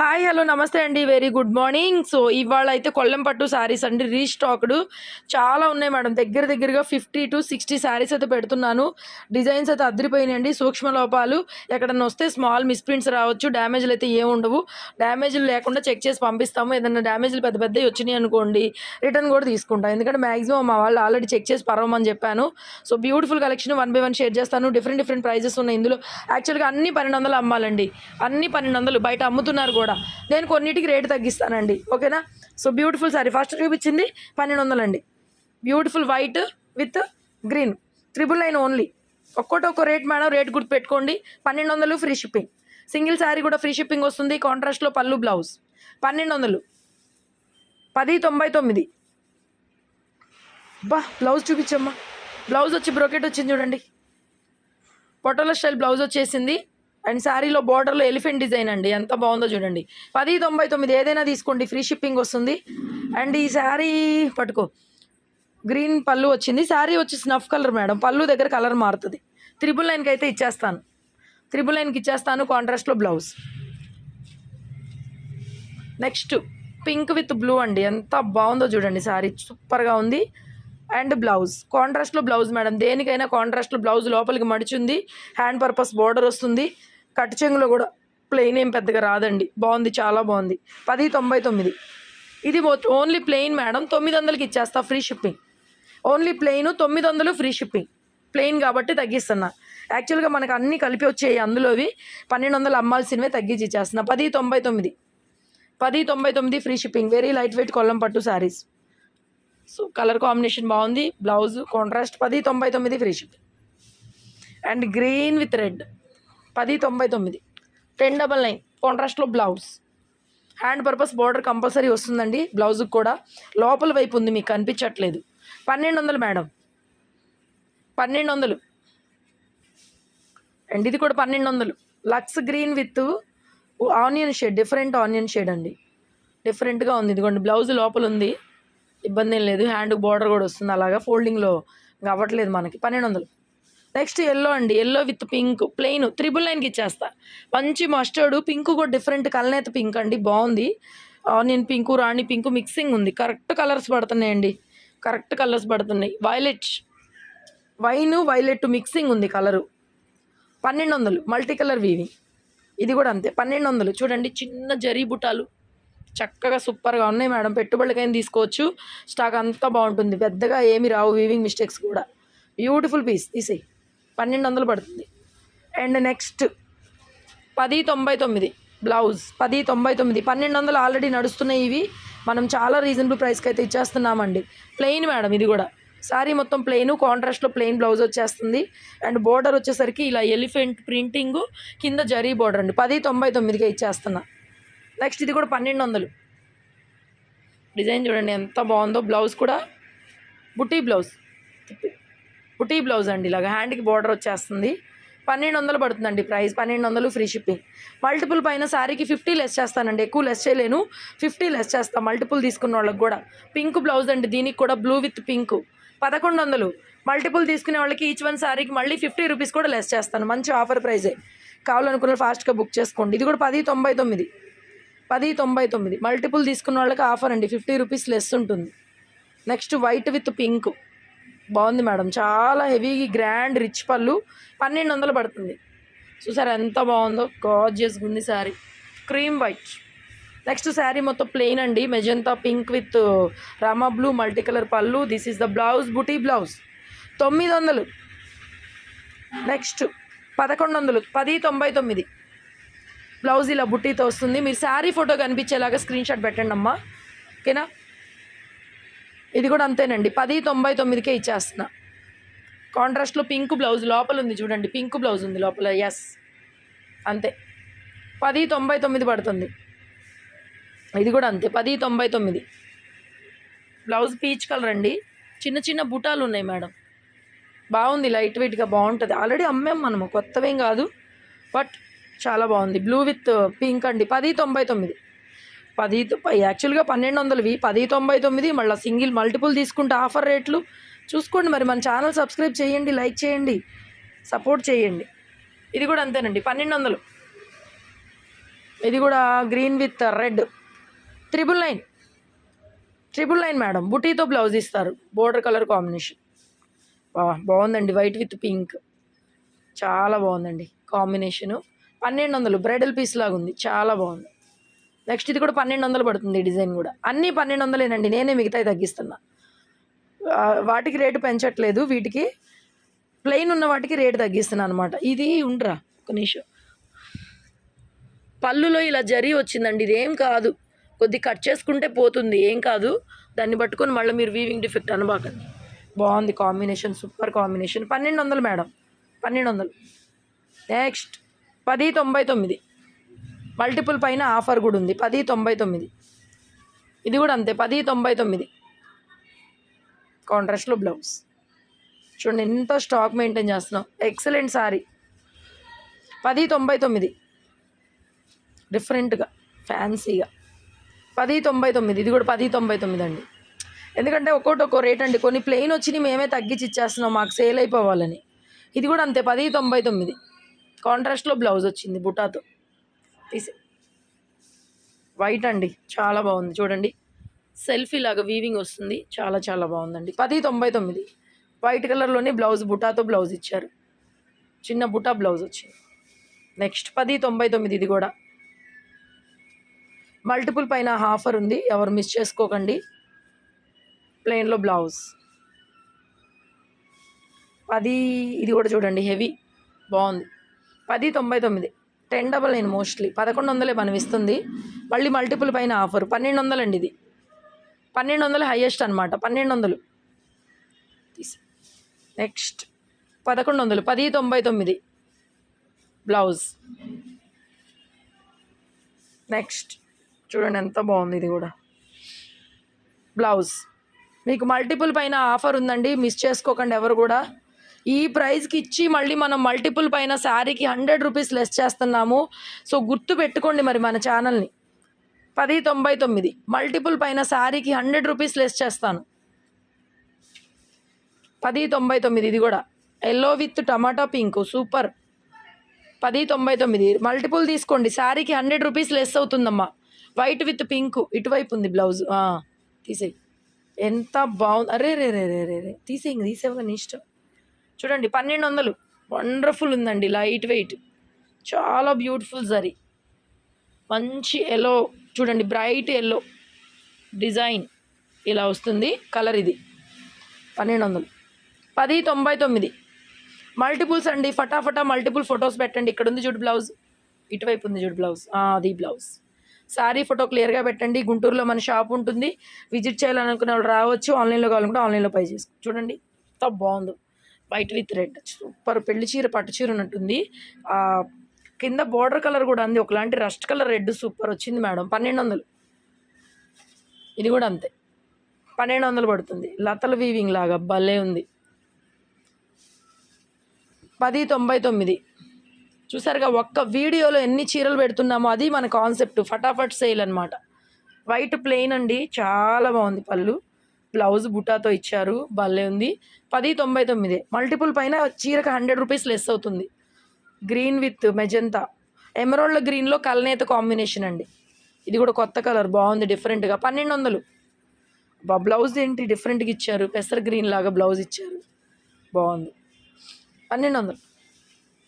Hi hello నమస్తే అండి. Very good morning so ఇవాళ అయితే కొల్లం పట్టు శారీస్ అండి. రీస్టాక్డ్ చాలా ఉన్నాయి మేడం. దగ్గర దగ్గరగా ఫిఫ్టీ టు సిక్స్టీ శారీస్ అయితే పెడుతున్నాను. డిజైన్స్ అయితే అదిరిపోయినాయండి సూక్ష్మ లోపాలు. ఎక్కడన్నా వస్తే స్మాల్ మిస్ప్రింట్స్ రావచ్చు. డ్యామేజ్లు అయితే ఏమి ఉండవు. డ్యామేజ్లు లేకుండా చెక్ చేసి పంపిస్తాము. ఏదైనా డ్యామేజ్లు పెద్ద పెద్దవి వచ్చినాయి అనుకోండి రిటర్న్ కూడా తీసుకుంటాం. ఎందుకంటే మ్యాక్సిమం మా వాళ్ళు ఆల్రెడీ చెక్ చేసి పరవమని చెప్పాను. So beautiful collection one by one share చేస్తాను. డిఫరెంట్ డిఫరెంట్ ప్రైజెస్ ఉన్నాయి. ఇందులో యాక్చువల్గా అన్ని పన్నెండు వందలు అమ్మాలండి. అన్ని పన్నెండు వందలు బయట అమ్ముతున్నారు కూడా. నేను కొన్నిటికి రేటు తగ్గిస్తానండి. ఓకేనా? సో బ్యూటిఫుల్ సారీ ఫస్ట్ చూపించింది పన్నెండు వందలండి. Beautiful white with green triple nine only ఒక్కోటి ఒక్కో రేట్ మేడం రేట్ గుర్తు పెట్టుకోండి పన్నెండు వందలు ఫ్రీ షిప్పింగ్ సింగిల్ శారీ కూడా ఫ్రీ షిప్పింగ్ వస్తుంది. కాంట్రాస్ట్లో పళ్ళు బ్లౌజ్ పన్నెండు వందలు. పది తొంభై తొమ్మిది. బా బ్లౌజ్ చూపించమ్మా. బ్లౌజ్ వచ్చి బ్రోకెట్ వచ్చింది చూడండి. పొటోలో స్టైల్ బ్లౌజ్ వచ్చేసింది. అండ్ శారీలో బార్డర్లో ఎలిఫెంట్ డిజైన్ అండి. ఎంత బాగుందో చూడండి. పది తొంభై తొమ్మిది ఏదైనా తీసుకోండి. ఫ్రీ షిప్పింగ్ వస్తుంది. అండ్ ఈ శారీ పట్టుకో. గ్రీన్ పళ్ళు వచ్చింది. శారీ వచ్చి స్నఫ్ కలర్ మేడం. పళ్ళు దగ్గర కలర్ మారుతుంది. త్రిబుల్ నైన్కి అయితే ఇచ్చేస్తాను. త్రిబుల్ నైన్కి ఇచ్చేస్తాను కాంట్రాస్ట్లో blouse. Next pink with blue అండి. ఎంత బాగుందో చూడండి. శారీ సూపర్గా ఉంది. And blouse. కాంట్రాస్ట్లో బ్లౌజ్ మేడం. దేనికైనా కాంట్రాస్ట్లో బ్లౌజ్ లోపలికి మడిచింది హ్యాండ్ పర్పస్ బార్డర్ వస్తుంది. కట్ చెంగులో కూడా ప్లెయిన్ ఏం పెద్దగా రాదండి. బాగుంది చాలా బాగుంది. పది తొంభై తొమ్మిది. ఇది ఓన్లీ ప్లెయిన్ మేడం. తొమ్మిది వందలకి ఇచ్చేస్తా ఫ్రీ షిప్పింగ్. ఓన్లీ ప్లెయిన్ తొమ్మిది వందలు ఫ్రీ షిప్పింగ్. ప్లెయిన్ కాబట్టి తగ్గిస్తున్నా. యాక్చువల్గా మనకు అన్నీ కలిపి వచ్చాయి అందులోవి. పన్నెండు వందలు అమ్మాల్సినవే తగ్గించి ఇచ్చేస్తున్నా. పది తొంభై తొమ్మిది. పది తొంభై తొమ్మిది free shipping. Very light weight Kollam పట్టు శారీస్ సో కలర్ కాంబినేషన్ బాగుంది. బ్లౌజ్ కాంట్రాస్ట్ పది తొంభై తొమ్మిది free shipping and green with red పది తొంభై తొమ్మిది. టెన్ డబల్ నైన్ కాంట్రాస్ట్లో blouse hand purpose border compulsory వస్తుందండి బ్లౌజ్కి కూడా. లోపల వైపు ఉంది మీకు కనిపించట్లేదు పన్నెండు వందలు మేడం. పన్నెండు వందలు. అండ్ ఇది కూడా పన్నెండు వందలు. Lux green with onion shade different onion shade అండి. డిఫరెంట్గా ఉంది. ఇదిగోండి బ్లౌజ్ లోపల ఉంది. ఇబ్బంది ఏం లేదు. హ్యాండ్ బార్డర్ కూడా వస్తుంది. అలాగా ఫోల్డింగ్లో ఇంకా అవ్వట్లేదు మనకి. పన్నెండు వందలు. నెక్స్ట్ ఎల్లో అండి. Yellow with pink. Plain. Triple నైన్కి ఇచ్చేస్తా. మంచి మస్టర్డ్. పింక్ కూడా డిఫరెంట్ కలనేత పింక్ అండి. బాగుంది. ఆనియన్ పింకు రాణి పింకు మిక్సింగ్ ఉంది. కరెక్ట్ కలర్స్ పడుతున్నాయండి. కరెక్ట్ కలర్స్ పడుతున్నాయి. వైలెట్. వైన్ వైలెట్ మిక్సింగ్ ఉంది కలరు. పన్నెండు వందలు. మల్టీ కలర్ వీవింగ్ ఇది కూడా అంతే. పన్నెండు వందలు. చూడండి చిన్న జరీ బుటాలు. చక్కగా సూపర్గా ఉన్నాయి మేడం. పెట్టుబడికైనా తీసుకోవచ్చు. స్టాక్ అంతా బాగుంటుంది. పెద్దగా ఏమి రావు. వీవింగ్ మిస్టేక్స్ కూడా. బ్యూటిఫుల్ పీస్ తీసేయి. పన్నెండు వందలు పడుతుంది. అండ్ నెక్స్ట్ పది తొంభై తొమ్మిది బ్లౌజ్. పది తొంభై తొమ్మిది. పన్నెండు వందలు ఆల్రెడీ నడుస్తున్నాయి ఇవి. మనం చాలా రీజనబుల్ ప్రైస్కి అయితే ఇచ్చేస్తున్నామండి. ప్లెయిన్ మేడం ఇది కూడా. శారీ మొత్తం ప్లెయిన్ కాంట్రాస్ట్లో ప్లెయిన్ బ్లౌజ్ వచ్చేస్తుంది. అండ్ బోర్డర్ వచ్చేసరికి ఇలా ఎలిఫెంట్ ప్రింటింగ్ కింద జరీ బోర్డర్ అండి. పది తొంభై తొమ్మిదికే ఇచ్చేస్తున్నా. నెక్స్ట్ ఇది కూడా పన్నెండు వందలు డిజైన్ చూడండి ఎంత బాగుందో. బ్లౌజ్ కూడా బుటీ బ్లౌజ్. బుటీ బ్లౌజ్ అండి ఇలాగ. హ్యాండ్కి బార్డర్ వచ్చేస్తుంది. పన్నెండు వందలు పడుతుందండి ప్రైస్. పన్నెండు వందలు ఫ్రీ షిప్పింగ్. మల్టిపుల్ పైన శారీకి ఫిఫ్టీ లెస్ చేస్తానండి. ఎక్కువ లెస్ చేయలేను. ఫిఫ్టీ లెస్ చేస్తాను మల్టిపుల్ తీసుకున్న వాళ్ళకి కూడా. పింక్ బ్లౌజ్ అండి. దీనికి కూడా బ్లూ విత్ పింక్. పదకొండు వందలు మల్టిపుల్ తీసుకునే వాళ్ళకి ఈచ్ వన్ శారీకి మళ్ళీ ఫిఫ్టీ రూపీస్ కూడా లెస్ చేస్తాను. మంచి ఆఫర్ ప్రైజే. కావాలనుకున్న ఫాస్ట్గా బుక్ చేసుకోండి. ఇది కూడా పది తొంభై తొమ్మిది. పది తొంభై తొమ్మిది. మల్టిపుల్ తీసుకున్న వాళ్ళకి ఆఫర్ అండి. ఫిఫ్టీ రూపీస్ లెస్ ఉంటుంది. Next white with pink. బాగుంది మేడం. చాలా హెవీ గ్రాండ్ రిచ్ పళ్ళు. పన్నెండు వందలు పడుతుంది. చూసారు ఎంత బాగుందో? గాజియస్గా ఉంది sari. Cream white next sari మొత్తం ప్లెయిన్ అండి. Magenta pink with Rama blue multi colour పళ్ళు. దిస్ ఈస్ ద బ్లౌజ్ బుటీ బ్లౌజ్ తొమ్మిది వందలు. నెక్స్ట్ పదకొండు వందలు. పది తొంభై తొమ్మిది. బ్లౌజ్ ఇలా బుట్టీతో వస్తుంది. మీరు శారీ ఫోటో కనిపించేలాగా స్క్రీన్ షాట్ పెట్టండి అమ్మా. ఓకేనా? ఇది కూడా అంతేనండి. పది తొంభై తొమ్మిదికే ఇచ్చేస్తున్నా. కాంట్రాస్ట్లో పింక్ బ్లౌజ్ లోపల ఉంది చూడండి. పింక్ బ్లౌజ్ ఉంది లోపల. ఎస్ అంతే. పది తొంభై తొమ్మిది పడుతుంది. ఇది కూడా అంతే. పది తొంభై తొమ్మిది. బ్లౌజ్ పీచ్ కలర్ అండి. చిన్న చిన్న బుటాలు ఉన్నాయి మేడం. బాగుంది. లైట్ వెయిట్గా బాగుంటుంది. ఆల్రెడీ అమ్మాం మనము. కొత్తవేం కాదు. బట్ చాలా బాగుంది. బ్లూ విత్ పింక్ అండి. పది తొంభై తొమ్మిది. పది యాక్చువల్గా పన్నెండు వందలవి. పది తొంభై తొమ్మిది మళ్ళీ సింగిల్ మల్టిపుల్ తీసుకుంటే ఆఫర్ రేట్లు. చూసుకోండి మరి మన ఛానల్ సబ్స్క్రైబ్ చేయండి లైక్ చేయండి సపోర్ట్ చేయండి. ఇది కూడా అంతేనండి పన్నెండు వందలు. ఇది కూడా green with red triple nine triple nine madam బుటీతో blouse ఇస్తారు. బోర్డర్ కలర్ కాంబినేషన్ బాగుందండి. వైట్ విత్ పింక్ చాలా బాగుందండి కాంబినేషను. పన్నెండు వందలు బ్రైడల్ పీస్ లాగా ఉంది చాలా బాగుంది. నెక్స్ట్ ఇది కూడా పన్నెండు వందలు పడుతుంది డిజైన్ కూడా. అన్నీ పన్నెండు వందలేనండి నేనే మిగతాయి తగ్గిస్తున్నా. వాటికి రేటు పెంచట్లేదు వీటికి ప్లెయిన్ ఉన్న వాటికి రేటు తగ్గిస్తున్నాను అనమాట ఇది ఉండరా ఒక నిమిషం. పళ్ళులో ఇలా జరీ వచ్చిందండి ఇదేం కాదు. కొద్ది కట్ చేసుకుంటే పోతుంది ఏం కాదు. దాన్ని పట్టుకొని మళ్ళీ మీరు వీవింగ్ డిఫెక్ట్ అనబాకండి. బాగుంది కాంబినేషన్ సూపర్ కాంబినేషన్. పన్నెండు వందలు మేడం పన్నెండు వందలు నెక్స్ట్. పది తొంభై తొమ్మిది. మల్టిపుల్ పైన ఆఫర్ కూడా ఉంది. పది తొంభై తొమ్మిది. ఇది కూడా అంతే పది తొంభై తొమ్మిది. కాంట్రాస్ట్లో బ్లౌజ్ చూడండి ఎంత స్టాక్ మెయింటైన్ చేస్తున్నాం ఎక్సలెంట్ సారీ పది తొంభై తొమ్మిది. డిఫరెంట్గా ఫ్యాన్సీగా పది తొంభై తొమ్మిది. ఇది కూడా పది తొంభై తొమ్మిది అండి. ఎందుకంటే ఒక్కోటి ఒక్కో రేట్ అండి. కొన్ని ప్లెయిన్ వచ్చినాయి మేమే తగ్గించి ఇచ్చేస్తున్నాం. మాకు సేల్ అయిపోవాలని. ఇది కూడా అంతే పది తొంభై తొమ్మిది. కాంట్రాస్ట్లో బ్లౌజ్ వచ్చింది బుటాతో. తీసి. వైట్ అండి. చాలా బాగుంది. చూడండి. సెల్ఫీ లాగా వీవింగ్ వస్తుంది. చాలా చాలా బాగుందండి. పది తొంభై తొమ్మిది. వైట్ కలర్లోనే బ్లౌజ్ బుటాతో బ్లౌజ్ ఇచ్చారు. చిన్న బుటా బ్లౌజ్ వచ్చింది. నెక్స్ట్ పది తొంభై తొమ్మిది ఇది కూడా. మల్టిపుల్ పైన ఆఫర్ ఉంది. ఎవరు మిస్ చేసుకోకండి. ప్లెయిన్లో బ్లౌజ్. పది ఇది కూడా చూడండి. హెవీ బాగుంది. పది తొంభై తొమ్మిది. Ten double nine mostly. పదకొండు వందలే పనిపిస్తుంది. ఇస్తుంది మళ్ళీ మల్టిపుల్ పైన ఆఫర్. పన్నెండు వందలండి ఇది. పన్నెండు వందలు హైయెస్ట్ అనమాట పన్నెండు వందలు. నెక్స్ట్. పదకొండు వందలు. పది తొంభై తొమ్మిది. బ్లౌజ్. నెక్స్ట్. చూడండి ఎంత బాగుంది ఇది కూడా. బ్లౌజ్. మీకు మల్టిపుల్ పైన ఆఫర్ ఉందండి. మిస్ చేసుకోకండి ఎవరు కూడా. ఈ ప్రైస్కి ఇచ్చి మళ్ళీ మనం మల్టిపుల్ పైన శారీకి హండ్రెడ్ రూపీస్ లెస్ చేస్తున్నాము. సో గుర్తు పెట్టుకోండి మరి మన ఛానల్ని. పది తొంభై తొమ్మిది. మల్టిపుల్ పైన శారీకి హండ్రెడ్ రూపీస్ లెస్ చేస్తాను. పది తొంభై తొమ్మిది ఇది కూడా. Yellow with tomato pink super పది తొంభై తొమ్మిది. మల్టిపుల్ తీసుకోండి. శారీకి హండ్రెడ్ రూపీస్ లెస్ అవుతుందమ్మా. వైట్ విత్ పింక్ ఇటువైపు ఉంది బ్లౌజ్. తీసేయి. ఎంత బాగుంది అరే రే రే రే రే తీసేయి ఇష్టం. చూడండి పన్నెండు వందలు వండర్ఫుల్ ఉందండి లైట్ వెయిట్ చాలా బ్యూటిఫుల్ జరీ మంచి ఎల్లో చూడండి బ్రైట్ ఎల్లో డిజైన్ ఇలా వస్తుంది కలర్ ఇది. పన్నెండు వందలు పది తొంభై తొమ్మిది. మల్టిపుల్స్ అండి ఫటాఫటా మల్టిపుల్ ఫొటోస్ పెట్టండి. ఇక్కడ ఉంది చూడు బ్లౌజ్ ఇటువైపు ఉంది చూడు బ్లౌజ్ అది బ్లౌజ్ సారీ ఫోటో క్లియర్గా పెట్టండి. గుంటూరులో మన షాప్ ఉంటుంది. విజిట్ చేయాలనుకునే వాళ్ళు రావచ్చు. ఆన్లైన్లో కావాలనుకుంటే ఆన్లైన్లో పై చేసుకో చూడండి ఎంత బాగుందో. White with red. సూపర్. పెళ్ళి చీర పట్టు చీర ఉన్నట్టుంది. కింద బోర్డర్ కలర్ కూడా ఉంది ఒకలాంటి రస్ట్ కలర్ రెడ్ సూపర్ వచ్చింది మేడం. పన్నెండు వందలు ఇది కూడా అంతే. పన్నెండు వందలు పడుతుంది. లతల వీవింగ్ లాగా భలే ఉంది. పది తొంభై తొమ్మిది. చూసారుగా ఒక్క వీడియోలో ఎన్ని చీరలు పెడుతున్నామో అది మన కాన్సెప్ట్ ఫటాఫట్ సేల్ అనమాట వైట్ ప్లెయిన్ అండి. చాలా బాగుంది పళ్ళు. బ్లౌజ్ బుటాతో ఇచ్చారు. భలే ఉంది. పది తొంభై తొమ్మిది. మల్టిపుల్ పైన చీరకు హండ్రెడ్ రూపీస్ లెస్ అవుతుంది. Green with magenta. ఎమరాల్డ్ గ్రీన్లో కలనేత కాంబినేషన్ అండి. ఇది కూడా కొత్త కలర్ బాగుంది డిఫరెంట్గా పన్నెండు వందలు బా బ్లౌజ్ ఏంటి? డిఫరెంట్గా ఇచ్చారు. పెసర్ గ్రీన్ లాగా బ్లౌజ్ ఇచ్చారు. బాగుంది. పన్నెండు వందలు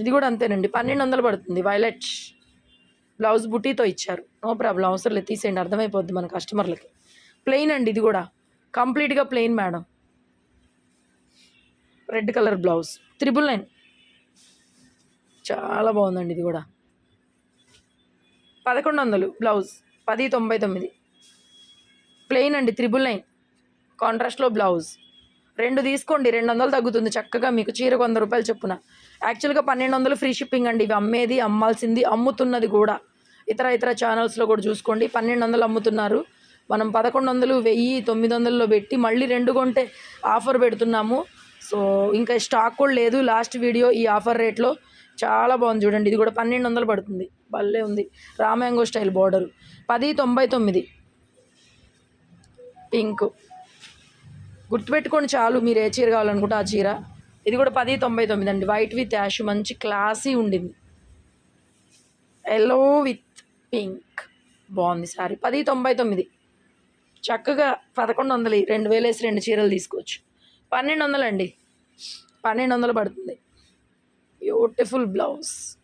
ఇది కూడా అంతేనండి. పన్నెండు వందలు పడుతుంది. వైలెట్ బ్లౌజ్ బుటీతో ఇచ్చారు. No problem. అవసరం లేదు. తీసేయండి. అర్థమైపోద్ది మన కస్టమర్లకి. ప్లెయిన్ అండి ఇది కూడా. కంప్లీట్గా plain madam. Red colour blouse. Triple nine. చాలా బాగుందండి ఇది కూడా. పదకొండు వందలు బ్లౌజ్. పది తొంభై తొమ్మిది. ప్లెయిన్ అండి త్రిబుల్ నైన్. కాంట్రాస్ట్లో బ్లౌజ్. రెండు తీసుకోండి రెండు వందలు తగ్గుతుంది చక్కగా మీకు. చీరకు వంద రూపాయలు చొప్పున. యాక్చువల్గా పన్నెండు వందలు ఫ్రీ షిప్పింగ్ అండి. ఇవి అమ్మేది అమ్మాల్సింది అమ్ముతున్నది కూడా. ఇతర ఇతర ఛానల్స్లో కూడా చూసుకోండి. పన్నెండు వందలు అమ్ముతున్నారు. మనం పదకొండు వందలు వెయ్యి తొమ్మిది వందల్లో పెట్టి మళ్ళీ రెండు కొంటే ఆఫర్ పెడుతున్నాము. సో ఇంకా స్టాక్ కూడా లేదు లాస్ట్ వీడియో ఈ ఆఫర్ రేట్లో. చాలా బాగుంది చూడండి. ఇది కూడా పన్నెండు వందలు పడుతుంది. భలే ఉంది. రామాంగో స్టైల్ బార్డర్. పది తొంభై తొమ్మిది. పింక్. గుర్తుపెట్టుకోండి చాలు మీరు ఏ చీర కావాలనుకుంటే ఆ చీర. ఇది కూడా పది తొంభై తొమ్మిది అండి. White with ash. మంచి క్లాసీ ఉండింది. ఎల్లో విత్ పింక్ బాగుంది సారీ. పది తొంభై తొమ్మిది. చక్కగా పదకొండు వందలు రెండు వేలు వేసి రెండు చీరలు తీసుకోవచ్చు. పన్నెండు వందలు అండి. పన్నెండు వందలు పడుతుంది. బ్యూటిఫుల్ బ్లౌజ్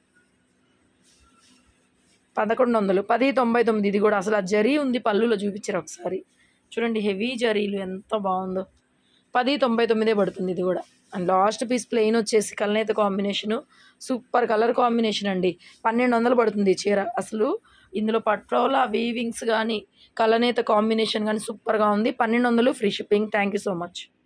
పదకొండు వందలు. పది తొంభై తొమ్మిది ఇది కూడా అసలు ఆ జరీ ఉంది పళ్ళులో చూపించారు ఒకసారి. చూడండి హెవీ జరీలు ఎంత బాగుందో. పది తొంభై తొమ్మిదే పడుతుంది ఇది కూడా. అండ్ లాస్ట్ పీస్ ప్లెయిన్ వచ్చేసి కలనేత కాంబినేషను. సూపర్ కలర్ కాంబినేషన్ అండి. పన్నెండు వందలు పడుతుంది చీర. అసలు ఇందులో పట్రోలా వీవింగ్స్ కానీ కలనేత కాంబినేషన్ కానీ సూపర్గా ఉంది. పన్నెండు వందలు free shipping. Thank you so much.